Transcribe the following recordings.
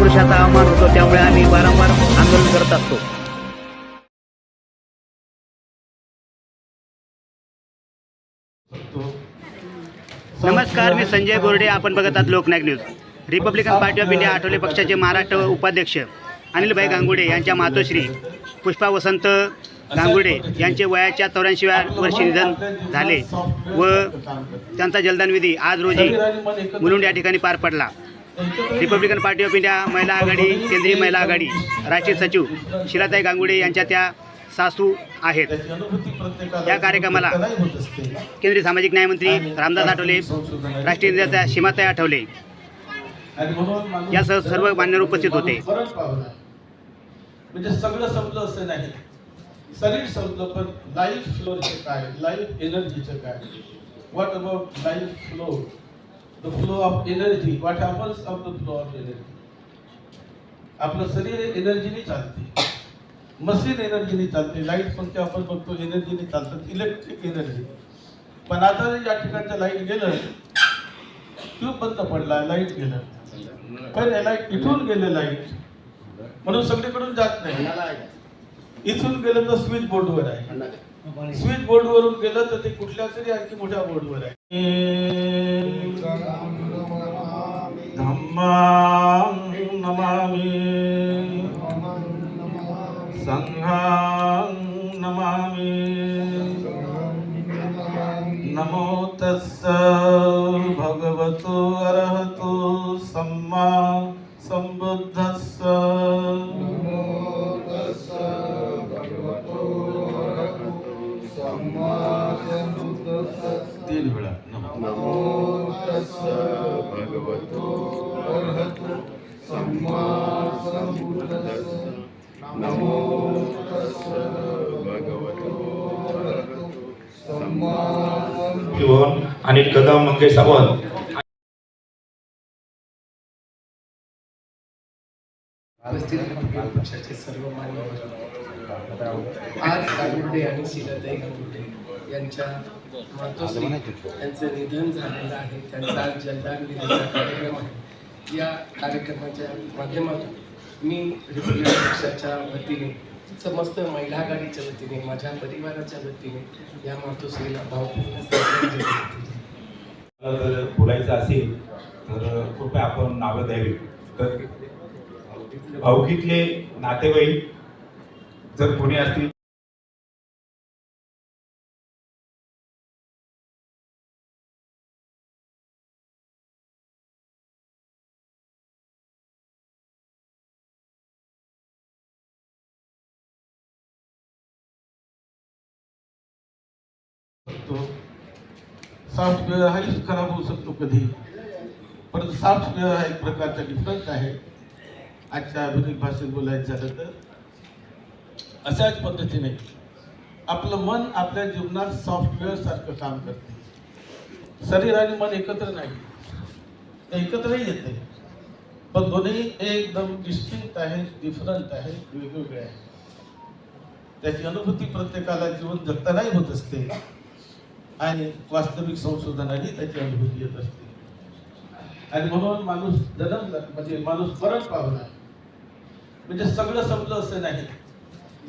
निर्माण होतो त्यामुळे आम्ही वारंवार आंदोलन करत असतो. नमस्कार मी संजय बोर्डे आपण बघत आहात Loknayak news. Republican party of India Athawale पक्षाचे महाराष्ट्र उपाध्यक्ष अनिलभाई गांगुडे यांच्या मातोश्री पुष्पा वसंत गांगुडे यांचे वयाच्या चौऱ्याऐंशीव्या वर्षी निधन झाले व त्यांचा जलदान विधी आज रोजी मुलुंड या ठिकाणी पार पडला. रिपब्लिकन पार्टी ऑफ इंडिया महिला आघाडी केंद्रीय महिला आघाडी राष्ट्रीय सचिव शिलाताई गांगुडे यांच्या त्या सासू आहेत या कार्यक्रमाला केंद्रीय सामाजिक न्यायमंत्री रामदास आठवले राष्ट्रीय नेत्या सीमाताई आठवले यासह सर्व मान्यवर उपस्थित होते. म्हणजे सगळं समजलं असं नाही. शरीर समजलं पण लाईफ फ्लोचे काय? लाईफ एनर्जीचं काय? What about life flow the flow of energy what happens of the flow of energy आपलं शरीर एनर्जीने चालते. मशीन एनर्जीने चालते. लाइट पंखे आपण बघतो एनर्जीने चालतात इलेक्ट्रिक एनर्जी पण आता या ठिकाणचं लाइट गेलं ट्यूब बंद पडला लाइट गेलं. पण हे लाइट इथून गेलं लाइट म्हणून सगळीकडून जात नाही. इथून गेलं तर स्विच बोर्डवर आहे. स्विच बोर्डवरून गेलं तर ते कुठल्या तरी आणखी मोठ्या बोर्डवर आहे. धम्मां नमामि। संघां नमामि। नमो तस्स भगवतो अरहतो सम्मा सम्बुद्धस्स। तीन वेळा नमो। भवन आणि कदम मंगेश सावंत। उपस्थित विरोधी पक्षाचे सर्व मान्यवर आज गांगुर्डे आणि शिलाताई गांगुर्डे यांच्या मातोश्री यांचं निधन झालेलं आहे. त्यांचा आज जलदान कार्यक्रम आहे. या कार्यक्रमाच्या माध्यमातून मी रिपब्लिकन पक्षाच्या वतीने समस्त महिला आघाडीच्या वतीने माझ्या परिवाराच्या वतीने या मातोश्रीला भावपूर्ण जर बोलायचं असेल तर कृपया आपण नावं द्यावी. तर अवघीतले नातेवाईक जर कोणी असतील शकतो सॉफ्टवेअर हाही खराब होऊ शकतो कधी. परंतु सॉफ्टवेअर हा एक प्रकारचा डिफरन्स आहे. आजच्या आधुनिक भाषेत बोलायचं झालं तर. अशाच पद्धतीने आपलं मन आपल्या जीवनात सॉफ्टवेअर सारखं काम करते. शरीर आणि मन एकत्र नाही. एकत्रही येते पण दोन्ही एकदम डिस्टिंक्ट आहे डिफरंट आहे वेगवेगळे आहे. त्याची अनुभूती प्रत्येकाला जीवन जगतानाही होत असते. आणि वास्तविक संशोधनाने त्याची अनुभूती येत असते. आणि म्हणून माणूस जन्मला म्हणजे माणूस परत पावला. म्हणजे सगळं समजलं असं नाही.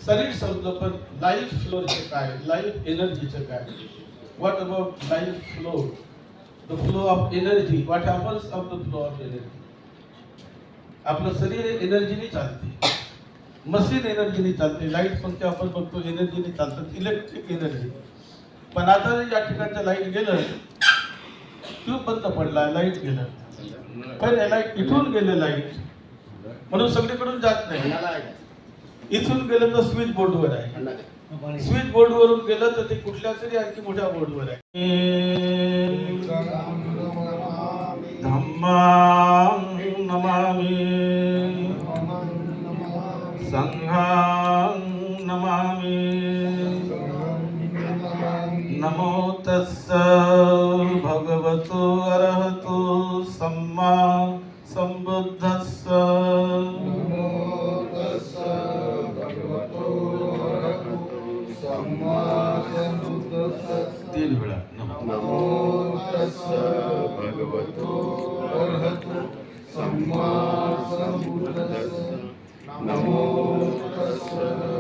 शरीर समजलं पण लाईफ फ्लोचे काय? लाईफ एनर्जीचं काय? What about life flow the flow of energy what happens of the flow of energy आपलं शरीर एनर्जीने चालते. मशीन एनर्जीने चालते. लाइट पंखे आपण बघतो? एनर्जीने चालतात इलेक्ट्रिक एनर्जी पण आता या ठिकाणचं लाइट गेलं ट्यूब बंद पडला लाइट गेलं. पण हे लाइट इथून गेलं लाइट म्हणून सगळीकडून जात नाही. इथून गेलं तर स्विच बोर्डवर आहे. स्विच बोर्डवरून गेलं तर ते कुठल्या तरी आणखी मोठ्या बोर्डवर आहे. धम्मां संघा संघां नमामि. नमो तस्स भगवतो अरहतो सम्मा संबुद्धस्स नमो। तस्स भगवतो अरहतो सम्मा संबुद्धस्स तीन वेळा नमो तस्स भगवतो अरहतो सम्मा संबुद्धस्स नमो तस्स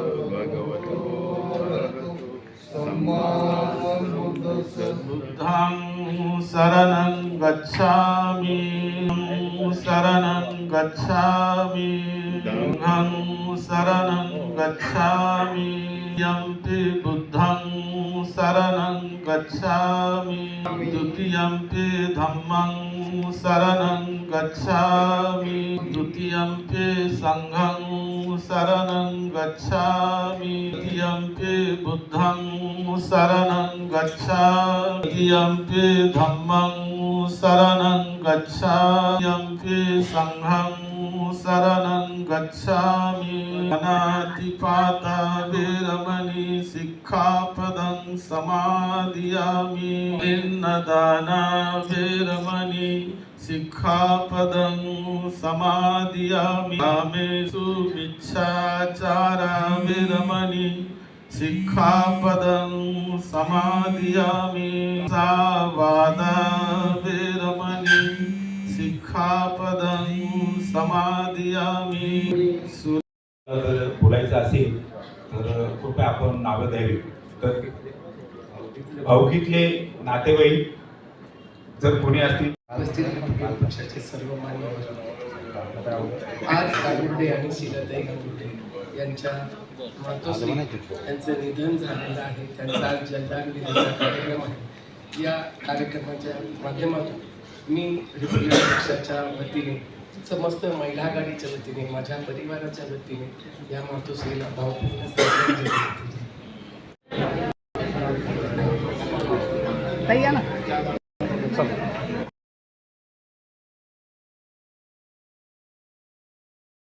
बुद्धां शरणं गच्छामि शरणं गच्छामि। गं शरणं गच्छामि। यम्पि बुद्धं शरणं गच्छामि। द्वितीयम्पि धम्मं शरणं गच्छामि। द्वितीयम्पि सङ्घं शरणं गच्छामि। तृतीयम्पि बुद्धं शरणं गच्छामि। तृतीयम्पि धम्मं शरणं गच्छाम्यम्पि सङ्घं शरणं गच्छामि। अनादिपाता वीरमणि सिक्खापदं समादियामि। निन्नदाना वीरमणि सिक्खापदं समादियामि। कामेषु मिच्छाचारा वीरमणि सिक्खापदं समादियामि सावादा वीरमणि। सिक्खापदं समादियामि सु जर बोलायचं असेल तर कृपया आपण नावं द्यावी. तर भाऊकीतले नातेवाईक जर कोणी असतील पक्षाचे सर्व मान्यवर आज गांगुर्डे आणि शीलाताई गांगुर्डे यांच्या मातोश्री यांचं निधन झालेलं आहे. त्यांचा आज जलदान कार्यक्रम आहे. या कार्यक्रमाच्या माध्यमातून मी रिपब्लिक पक्षाच्या वतीने समस्त महिला आघाडीच्या वतीने माझ्या परिवाराच्या वतीने या मातोश्रीला भावपूर्ण